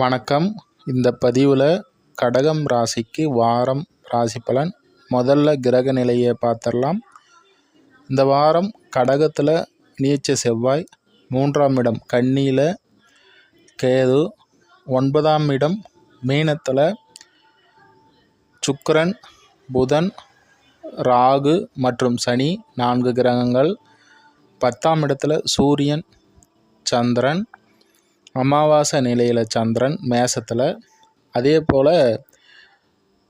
வணக்கம். இந்த பதிவில் கடகம் ராசிக்கு வாரம் ராசி பலன் முதல்ல கிரக நிலையை பார்த்துடலாம். இந்த வாரம் கடகத்தில் நீச்ச செவ்வாய் மூன்றாம் இடம் கண்ணியில் கேது ஒன்பதாம் இடம் மீனத்தில் சுக்கரன் புதன் ராகு மற்றும் சனி நான்கு கிரகங்கள். பத்தாம் இடத்துல சூரியன் சந்திரன் அமாவாசை நிலையில் சந்திரன் மேசத்தில் அதே போல்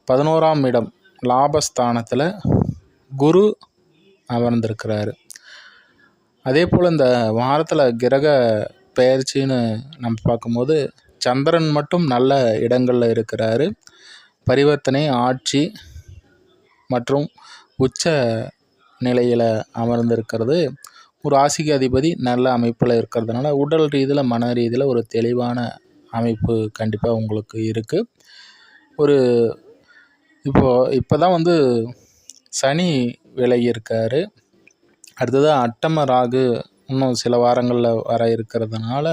பதினோராம் இடம் லாபஸ்தானத்தில் குரு அமர்ந்திருக்கிறாரு. அதே போல் இந்த வாரத்தில் கிரக பெயர்ச்சின்னு நம்ம பார்க்கும்போது சந்திரன் மட்டும் நல்ல இடங்களில் இருக்கிறாரு. பரிவர்த்தனை ஆட்சி மற்றும் உச்ச நிலையில் அமர்ந்திருக்கிறது. ஒரு ராசிக்கு அதிபதி நல்ல அமைப்பில் இருக்கிறதுனால உடல் ரீதியில் மன ரீதியில் ஒரு தெளிவான அமைப்பு கண்டிப்பாக உங்களுக்கு இருக்குது ஒரு இப்போது இப்போ தான் வந்து சனி விலகி இருக்கார். அடுத்தது அட்டம ராகு இன்னும் சில வாரங்களில் வர இருக்கிறதுனால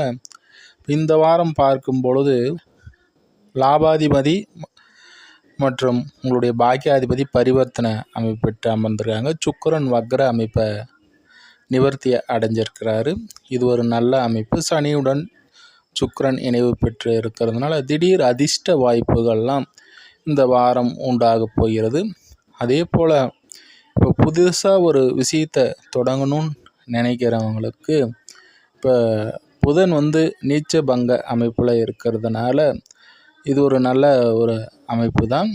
இந்த வாரம் பார்க்கும் பொழுது லாபாதிபதி மற்றும் உங்களுடைய பாக்கியாதிபதி பரிவர்த்தனை அமைப்பு பெற்று அமர்ந்திருக்காங்க. சுக்கரன் வக்ர அமைப்பை நிவர்த்தி அடைஞ்சிருக்கிறாரு. இது ஒரு நல்ல அமைப்பு. சனியுடன் சுக்கரன் இணைவு பெற்று இருக்கிறதுனால திடீர் அதிர்ஷ்ட வாய்ப்புகள்லாம் இந்த வாரம் உண்டாக போகிறது. அதே போல் இப்போ புதுசாக ஒரு விஷயத்தை தொடங்கணும்னு நினைக்கிறவங்களுக்கு இப்போ புதன் வந்து நீச்ச பங்க அமைப்பில் இருக்கிறதுனால இது ஒரு நல்ல ஒரு அமைப்பு தான்.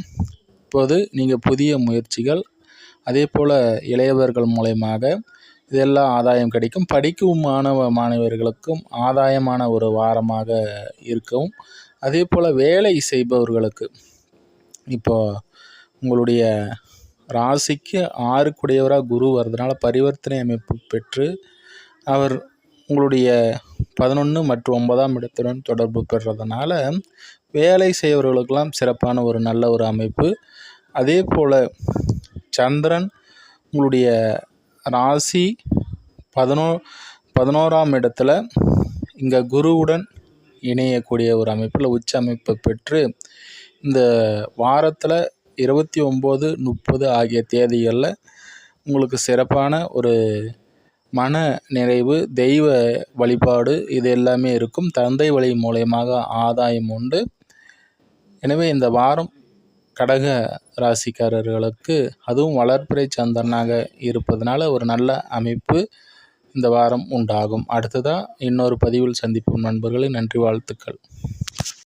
இப்போது நீங்கள் புதிய முயற்சிகள் அதே போல் இளையவர்கள் மூலயமாக இதெல்லாம் ஆதாயம் கிடைக்கும். படிக்கும் மாணவ மாணவர்களுக்கும் ஆதாயமான ஒரு வாரமாக இருக்கும் அதே போல் வேலை செய்பவர்களுக்கு. இப்போ உங்களுடைய ராசிக்கு ஆறுக்குடையவராக குரு வர்றதுனால பரிவர்த்தனை அமைப்பு பெற்று அவர் உங்களுடைய பதினொன்று மற்றும் ஒன்பதாம் இடத்துடன் தொடர்பு பெறுறதுனால வேலை செய்பவர்களுக்கெல்லாம் சிறப்பான ஒரு நல்ல ஒரு அமைப்பு. அதே போல் சந்திரன் உங்களுடைய ராசி பதினோ பதினோராம் இடத்துல இங்கே குருவுடன் இணையக்கூடிய ஒரு அமைப்பில் உச்ச அமைப்பு பெற்று இந்த வாரத்தில் இருபத்தி ஒம்பது முப்பது ஆகிய தேதிகளில் உங்களுக்கு சிறப்பான ஒரு மன நிறைவு தெய்வ வழிபாடு இது எல்லாமே இருக்கும். தந்தை வழி மூலயமாக ஆதாயம் உண்டு. எனவே இந்த வாரம் கடக ராசிக்காரர்களுக்கு அதுவும் வளர்ப்பிறை சந்திரனாக இருப்பதனால ஒரு நல்ல அமைப்பு இந்த வாரம் உண்டாகும். அடுத்ததாக இன்னொரு பதிவில் சந்திப்போம் நண்பர்களே. நன்றி வாழ்த்துக்கள்.